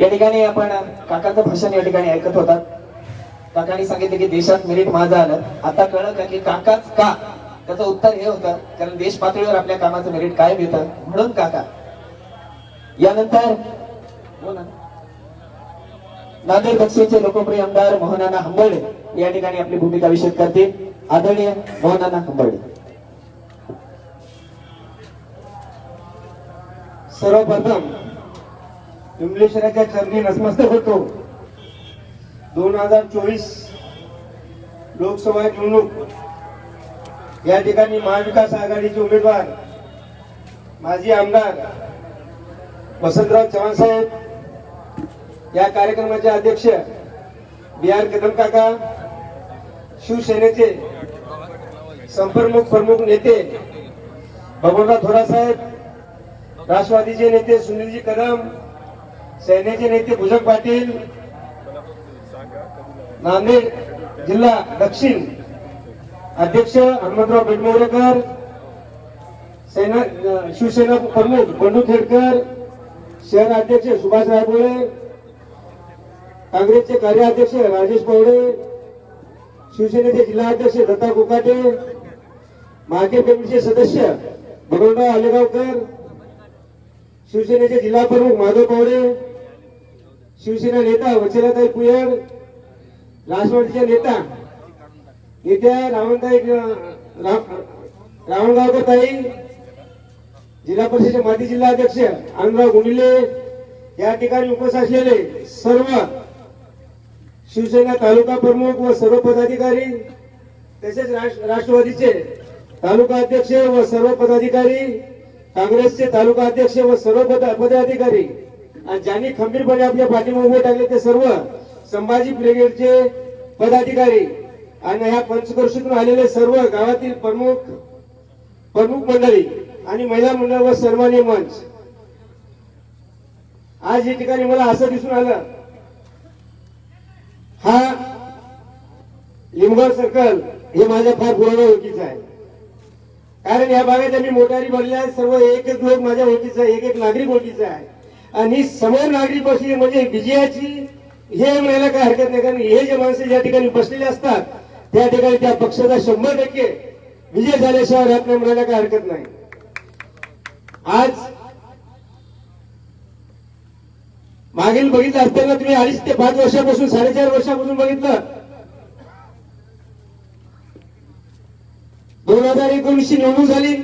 या ठिकाणी आपण काकांचं भाषण या ठिकाणी ऐकत होतात. काकांनी सांगितले की देशात मेरिट माझं आलं. आता कळलं का की काकाच का? त्याचं उत्तर हे होतं कारण देश पातळीवर आपल्या कामाचं मेरिट कायम येतं. म्हणून काका. यानंतर हो नांदेड दक्षिणचे लोकप्रिय आमदार मोहनाना हंबर्डे या ठिकाणी आपली भूमिका विषय करतील. आदरणीय मोहनाना हंबर्डे. सर्वप्रथम विमलेश्वराच्या चरणी नतमस्तक होतो. दोन हजार चोवीस लोकसभा निवडणूक. या ठिकाणी महाविकास आघाडीचे उमेदवार माजी आमदार वसंतराव चव्हाण साहेब या कार्यक्रमाचे अध्यक्ष बी आर कदम काका शिवसेनेचे संपर्मुख प्रमुख नेते भगवंतराव थोरा साहेब राष्ट्रवादीचे नेते सुनीलजी कदम सेनेचे नेते भुजंग पाटील नांदेड जिल्हा दक्षिण अध्यक्ष हनुमंतराव बेटमोरेकर सेना शिवसेना प्रमुख बंडू खेडकर शहर अध्यक्ष सुभाष रायबोळे काँग्रेसचे कार्याध्यक्ष राजेश पवडे शिवसेनेचे जिल्हा अध्यक्ष दत्ता कोकाटे मार्केट कमिटीचे सदस्य भगवंतराव आलेगावकर शिवसेनेचे जिल्हा प्रमुख माधव पवडे शिवसेना नेता वचलाताई पुयड लासवाडीच्या नेता नेत्या रावणताई रावणगावकर ताई जिल्हा परिषदेचे माजी जिल्हा अध्यक्ष आनंदराव गुंडिले या ठिकाणी उपस्थित असलेले सर्व शिवसेना तालुका प्रमुख व सर्व पदाधिकारी तसेच राष्ट्रवादीचे तालुका अध्यक्ष व सर्व पदाधिकारी काँग्रेसचे तालुका अध्यक्ष व सर्व पद- पदाधिकारी आणि ज्यांनी खंबीरपणे आपल्या पाठीमागे उभे टाकले ते सर्व संभाजी ब्रिगेडचे पदाधिकारी आणि ह्या पंचक्रोशीतून आलेले सर्व गावातील प्रमुख प्रमुख मंडळी आणि महिला मंडळ व सन्मान्य मंच. आज या ठिकाणी मला असं दिसून आलं हा लिमगाव सर्कल हे माझ्या फार पुराणा ओळखीचं आहे. कारण या भागात आम्ही मोटारी भरल्या सर्व एक एक लोक माझ्या ओळखीचा एक एक नागरिक ओळखीचा आहे. आणि समोर नागरिक बसली म्हणजे विजयाची हे म्हणायला काय हरकत नाही कारण हे जे माणसं ज्या ठिकाणी बसलेले असतात त्या ठिकाणी त्या पक्षाचा शंभर टक्के विजय झाल्याशिवाय राहत नाही म्हणायला काय हरकत नाही. आज मागील बघितलं असताना तुम्ही अडीच ते पाच वर्षापासून साडेचार वर्षापासून बघितलं दोन हजार एकोणीसशे ची निवडणूक झाली.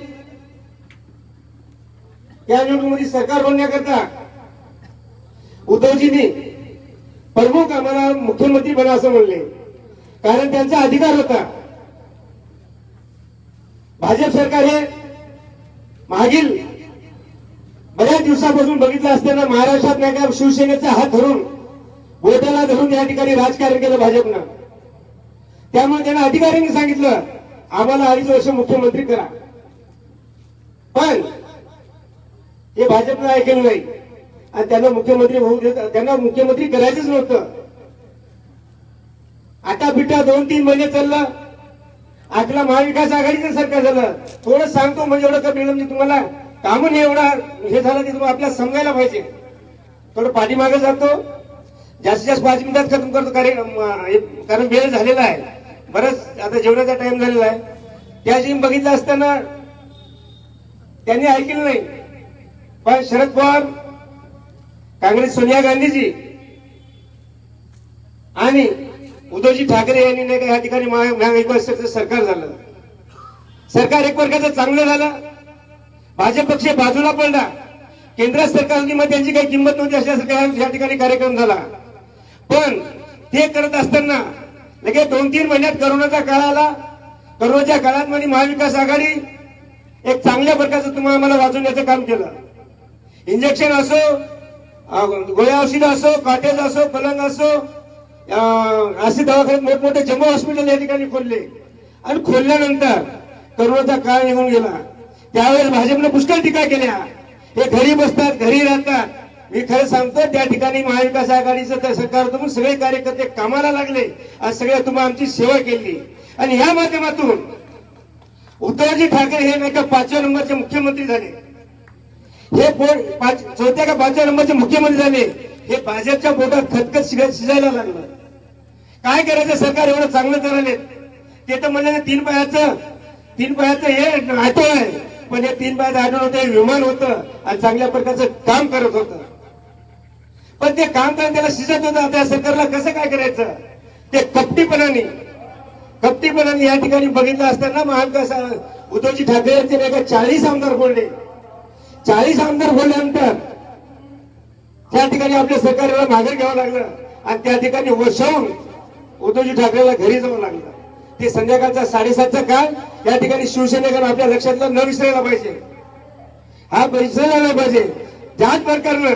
त्या निवडणुकीमध्ये सरकार बनण्याकरता उद्धवजींनी प्रमुख आम्हाला मुख्यमंत्री बना असं म्हणले. कारण त्यांचा अधिकार होता. भाजप सरकार हे मागील बऱ्याच दिवसापासून बघितलं असताना महाराष्ट्रात नाही का शिवसेनेचा हात धरून बोटाला धरून या ठिकाणी राजकारण केलं भाजपनं. त्यामुळे त्यांना अधिकाऱ्यांनी सांगितलं आम्हाला अडीच वर्ष मुख्यमंत्री करा. पण हे भाजपनं ऐकलं नाही. आणि त्यांना मुख्यमंत्री होऊ देत त्यांना मुख्यमंत्री करायचंच नव्हतं. आता बिटा दोन तीन महिने चाललं. आपला महाविकास आघाडीचं सरकार झालं. थोडं सांगतो म्हणजे एवढं कमी म्हणजे तुम्हाला. कामून एवढा. हे झालं की तुम्हाला आपल्याला समजायला पाहिजे. थोडं पाठीमागे जातो. जास्तीत जास्त पाच मिनिटात खतम करतो. कारण हे- कारण वेळ झालेला आहे. बरंच आता जेवणाचा टाइम झालेला आहे त्याशी बघितलं असताना त्यांनी ऐकलं नाही. पण शरद पवार काँग्रेस सोनिया गांधीजी आणि उद्धवजी ठाकरे यांनी नाही का या ठिकाणी महा- सरकार झालं. सरकार एक वर्गाचं चांगलं झालं. भाजप पक्ष बाजूला पडला. केंद्र सरकारने मग त्यांची काही किंमत नव्हती अशासारखा या ठिकाणी कार्यक्रम झाला. पण ते करत असताना लगेच दोन तीन महिन्यात करोनाचा काळ आला. करोनाच्या काळात मध्ये महाविकास आघाडी एक चांगल्या प्रकारचं तुम्हाला आम्हाला वाचवण्याचं काम केलं. इंजेक्शन असो गोळ्या औषध असो काटेज असो पलंग असो असे दवाखाने मोठमोठे जम्मू हॉस्पिटल या ठिकाणी खोलले. आणि खोलल्यानंतर करोनाचा काळ निघून गेला. त्यावेळेस भाजपनं पुष्कळ टीका केल्या. हे घरी बसतात घरी राहतात. मी खरं सांगतो त्या ठिकाणी महाविकास आघाडीचं सरकार तुम्ही सगळे कार्यकर्ते कामाला लागले आज सगळ्या तुम्ही आमची सेवा केली. आणि या माध्यमातून उद्धवजी ठाकरे हे नाही का पाचव्या नंबरचे मुख्यमंत्री झाले. हे पोट चौथ्या का पाचव्या नंबरचे मुख्यमंत्री झाले. हे भाजपच्या पोटात खतखत शिजायला लागलं. काय करायचं? सरकार एवढं चांगलं चालले ते तर म्हणले तीन पायाचं तीन पायाचं हे ऑटो आहे. पण हे तीन पायाचं ऑटो होतं हे विमान होतं. आणि चांगल्या प्रकारचं काम करत होतं. पण ते काम करून त्याला शिजत होतं. आता सरकारला कसं काय करायचं? ते कपटीपणाने कपटीपणाने या ठिकाणी बघितलं असताना महाविकास उद्धवजी ठाकरे यांचे नाही का चाळीस आमदार बोलले. चाळीस आमदार बोलल्यानंतर त्या ठिकाणी आपल्या सरकारला माघार घ्यावं लागलं आणि त्या ठिकाणी वसवून उद्धवजी ठाकरेला घरी जावं लागलं. ते संध्याकाळचा साडेसातचा काळ या ठिकाणी शिवसेनेकडे आपल्या लक्षातलं न विसरायला पाहिजे. हा विसरायला पाहिजे. त्याच प्रकारनं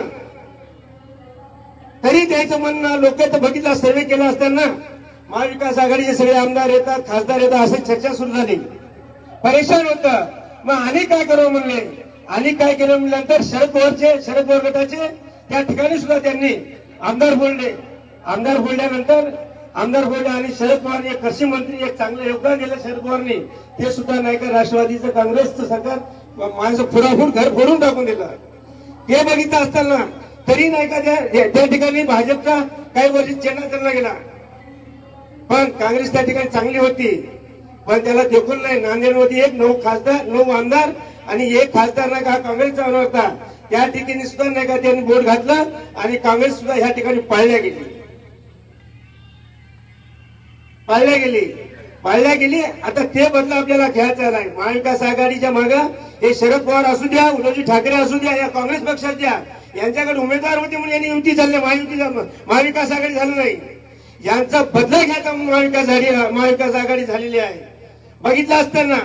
तरी त्याचं म्हणणं लोक तर बघितलं सर्वे केला असताना महाविकास आघाडीचे सगळे आमदार येतात खासदार येतात अशी चर्चा सुरू झाली. परेशान होत. मग आणि काय करावं म्हणले? आणि काय केलं म्हणल्यानंतर शरद पवारचे शरद पवार गटाचे त्या ठिकाणी सुद्धा त्यांनी आमदार बोलले. आमदार बोलल्यानंतर आमदार बोलले आणि शरद पवार एक कृषी मंत्री एक चांगलं योगदान दिलं शरद पवारनी. ते सुद्धा नाही का राष्ट्रवादीचं काँग्रेसचं सरकार माणसं फुडाफूड घर फोडून टाकून दिलं. हे बघितलं असताना तरी नाही का त्या त्या ठिकाणी भाजपचा काही वर्ष चेंडा चालला गेला. पण काँग्रेस त्या ठिकाणी चांगली होती. पण त्याला देखून नाही. नांदेडमध्ये एक नऊ खासदार नऊ आमदार आणि एक खासदार नाही का काँग्रेसचा काँग्रेसचा होता. त्या ठिकाणी सुद्धा नाही का त्यांनी बोट घातलं आणि काँग्रेस सुद्धा ह्या ठिकाणी पाळल्या गेली. पाळल्या गेली. पाळल्या गेली. आता ते बदल आपल्याला घ्यायचा नाही. महाविकास आघाडीच्या मागं हे शरद पवार असू द्या उद्धवजी ठाकरे असू द्या या काँग्रेस पक्षात द्या. यांच्याकडे उमेदवार होते म्हणून यांनी युती झाली महायुती महाविकास आघाडी झालं नाही. यांचा बदला घ्यायचा म्हणून महाविकास आघाडी महाविकास आघाडी झालेली आहे. बघितलं असताना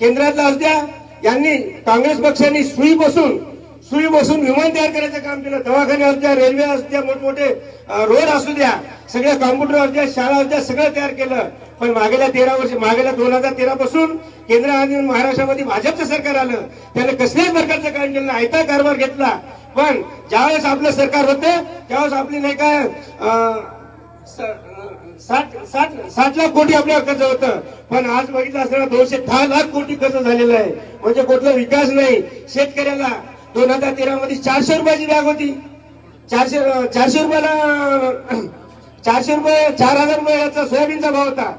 केंद्रातला असू द्या यांनी काँग्रेस पक्षांनी सुई बसून सुई बसून विमान तयार करायचं काम केलं. दवाखाने असू द्या रेल्वे असू द्या मोठमोठे रोड असू द्या सगळ्या कॉम्प्युटर असू द्या शाळा असू द्या सगळं तयार केलं. पण मागेल्या तेरा वर्ष मागेल्या दोन हजार तेरा पासून केंद्र आणि महाराष्ट्रामध्ये भाजपचं सरकार आलं. त्याने कसल्याच प्रकारचं काम केलं आयता कारभार घेतला. पण ज्यावेळेस आपलं सरकार होतं त्यावेळेस आपली नाही काय साठ साठ साठ लाख कोटी आपल्या कर्ज होतं. पण आज बघितलं असताना दोनशे दहा लाख कोटी कर्ज झालेलं आहे? म्हणजे कुठला विकास नाही. शेतकऱ्याला दोन हजार तेरा मध्ये चारशे रुपयाची बॅग होती. चारशे चारशे रुपयाला चारशे रुपये चार हजार रुपये याचा सोयाबीनचा भाव होता.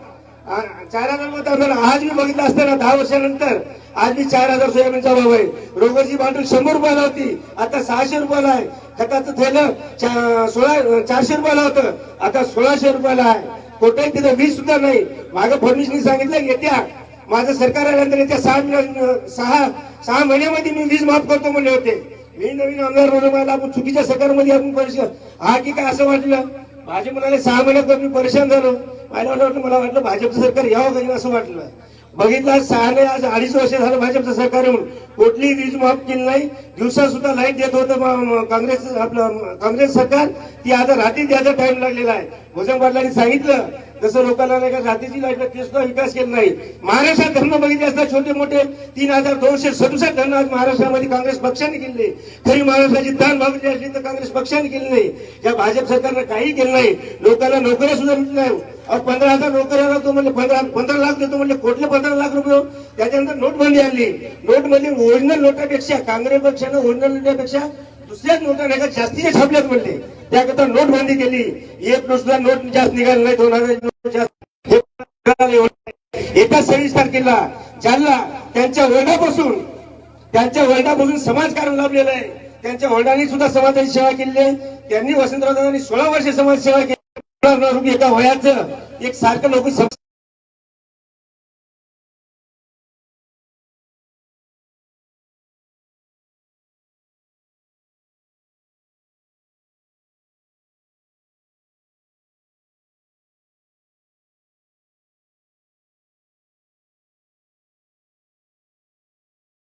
चार हजार होता तर आज मी बघितलं असताना दहा वर्षानंतर. आज मी चार हजार सोयाबीनचा भाव आहे. रोगरची बाटली शंभर रुपयाला होती. आता सहाशे रुपयाला आहे. खताचं थैलं सोळा चारशे रुपयाला होतं. आता सोळाशे रुपयाला आहे. कुठेही तिथं वीज सुद्धा नाही. मागं फडणवीसनी सांगितलं येत्या. माझं सरकार आल्यानंतर येत्या सहा सहा सहा महिन्यामध्ये मी वीज माफ करतो म्हणले होते. मी नवीन आमदार म्हणून मला आपण चुकीच्या सरकारमध्ये आपण परेशान हा की काय असं वाटलं? भाजप म्हणाले सहा महिन्यात मी परेशान झालो. मला वाटलं मला वाटलं भाजपचं सरकार यावं का असं वाटलं. बघितला सहा आज अडीच वर्ष झालं भाजपचं सरकार म्हणून. कुठलीही वीज माफ केली नाही. दिवसा सुद्धा लाइट देत होतं काँग्रेस आपलं काँग्रेस सरकार. ती आता रात्री द्यायचा टाइम लागलेला आहे. भोजन पाटलांनी सांगितलं तसं लोकांना नाही का रात्रीची लाइट ते सुद्धा विकास केला नाही. महाराष्ट्रात धर्म बघितले असता छोटे मोठे तीन हजार दोनशे सदुसष्ट धरण आज महाराष्ट्रामध्ये काँग्रेस पक्षाने केले. खरी महाराष्ट्राची दान बघितली असली तर काँग्रेस पक्षाने केली नाही. या भाजप सरकारनं काही केलं नाही. लोकांना नोकऱ्या सुद्धा मिळत नाही. पंधरा हजार नोकऱ्या लागतो म्हणजे पंधरा पंधरा लाख देतो म्हणजे कोटले पंधरा लाख रुपये. त्याच्यानंतर नोटबंदी आणली. नोटमध्ये ओरिजिनल नोटापेक्षा काँग्रेस पक्षानं ओरिजिनल नोटापेक्षा दुसऱ्याच नोटा नाही का जास्तीच्या छापल्यात म्हणले. त्याकरता नोटबंदी केली. एक दुसरा नोट जास्त निघाला नाही दोन हजार एका सव्वीस तारखेला ज्यांना त्यांच्या वर्णापासून त्यांच्या वर्णापासून समाजकारण लाभलेलं आहे. त्यांच्या वडिलांनी सुद्धा समाजाची सेवा केली आहे. त्यांनी वसंतराव सोळा वर्ष समाज सेवा केली. एका वयाचं एक सारखं लोक